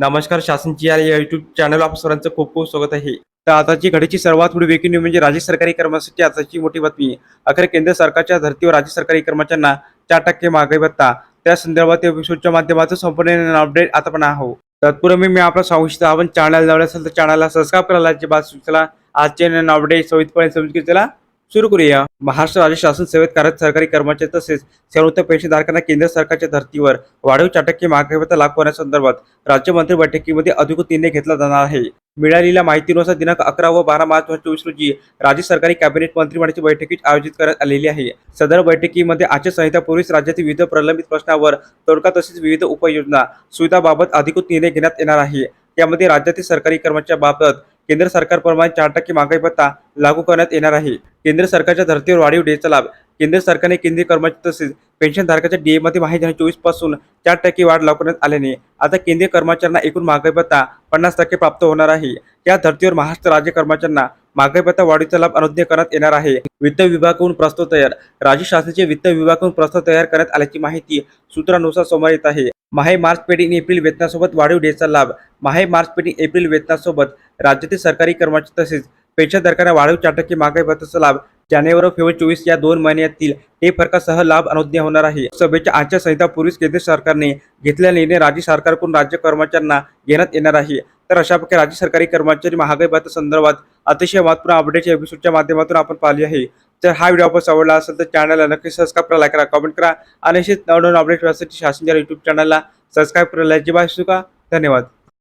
नमस्कार शासनची या YouTube channel आप सरांचं खूप खूप स्वागत आहे. तर आताची घडीची सर्वात मोठी वेगळी न्यूज म्हणजे राज्य सरकारी कर्मासाठी आताची मोठी बातमी अखेर केंद्र सरकारच्या धर्तीवर राज्य सरकारी कर्मचाऱ्यांना चार टक्के महागाई भत्ता. त्या संदर्भात या एपिसोडच्या माध्यमातून संपूर्ण अपडेट आता पण आहो तत्पूर्वी मी आपला सांगू इच्छितो आपण चॅनल जवळ असेल तर चॅनलला सबस्क्राईब करायला बात चला आजचे अपडेट सवितपणे समजून घेतला सुरू करूया. महाराष्ट्र राज्य शासन सेवेत कार्यरत सरकारी कर्मचारी तसेच सर्वोत्तम पेन्शनधारकांना केंद्र सरकारच्या धर्तीवर वाढीव चार टक्के महागाई लागू करण्यासंदर्भात राज्यमंत्री बैठकीमध्ये अधिकृत निर्णय घेतला जाणार आहे. मिळालेल्या माहितीनुसार दिनांक अकरा व बारा मार्च दोन चोवीस रोजी राज्य सरकारी कॅबिनेट मंत्रिमंडळाची बैठकीत आयोजित करण्यात आलेली आहे. सदर बैठकीमध्ये आचारसंहितापूर्वीच राज्यातील विविध प्रलंबित प्रश्नावर तोडगा तसेच विविध उपाययोजना सुविधाबाबत अधिकृत निर्णय घेण्यात येणार आहे. त्यामध्ये राज्यातील सरकारी कर्मचाऱ्यांबाबत केंद्र सरकारप्रमाणे चार टक्के महागाई भत्ता लागू करण्यात येणार आहे. केंद्र सरकारच्या धर्तीवर वाढीव डेचा लाभ. केंद्र सरकारने केंद्रीय कर्मचारी तसेच पेन्शनधारकाच्या डीए मध्ये माहिती चोवीसपासून चार टक्के वाढ लावण्यात आल्याने आता केंद्रीय कर्मचाऱ्यांना एकूण महागाई भत्ता पन्नास टक्के प्राप्त होणार आहे. या धर्तीवर महाराष्ट्र राज्य कर्मचाऱ्यांना महागाई भत्ता वाढीचा लाभ अनुज्ञ करण्यात येणार आहे. वित्त विभागाकडून प्रस्ताव तयार. राज्य शासनाचे वित्त विभागाकडून प्रस्ताव तयार करण्यात आल्याची माहिती सूत्रानुसार समोर येत आहे. माहे मार्च पेडिंग एप्रिल वेतनासोबत वाढीव डेचा लाभ. माहे मार्च पेटी एप्रिल वेतनासोबत राज्यातील सरकारी कर्मचारी तसेच पेन्शनधारकांना वाढीव चार टक्के महागाई भत्त्याचा लाभ जानेवारी व फेब्रुवारी चोवीस या दोन महिन्यातील ते फरकासह लाभ अनुज्ञा होणार आहे. सभेच्या आचारसंहितापूर्वीच केंद्र सरकारने घेतलेला निर्णय राज्य सरकारकडून राज्य कर्मचाऱ्यांना घेण्यात येणार आहे. तर अशा प्रकारे राज्य सरकारी कर्मचारी महागाई भत्ता संदर्भात अतिशय महत्त्वपूर्ण अपडेटच्या एपिसोडच्या माध्यमातून आपण पाहिली आहे. तर हा व्हिडिओ आपण आवडला असेल तर चॅनलला नक्की सबस्क्राईब करा लाईक करा कमेंट करा. आणि असेच नवनवीन अपडेट शासन शासनाच्या युट्यूब चॅनलला सबस्क्राईब करायला अजिबात विसरू धन्यवाद.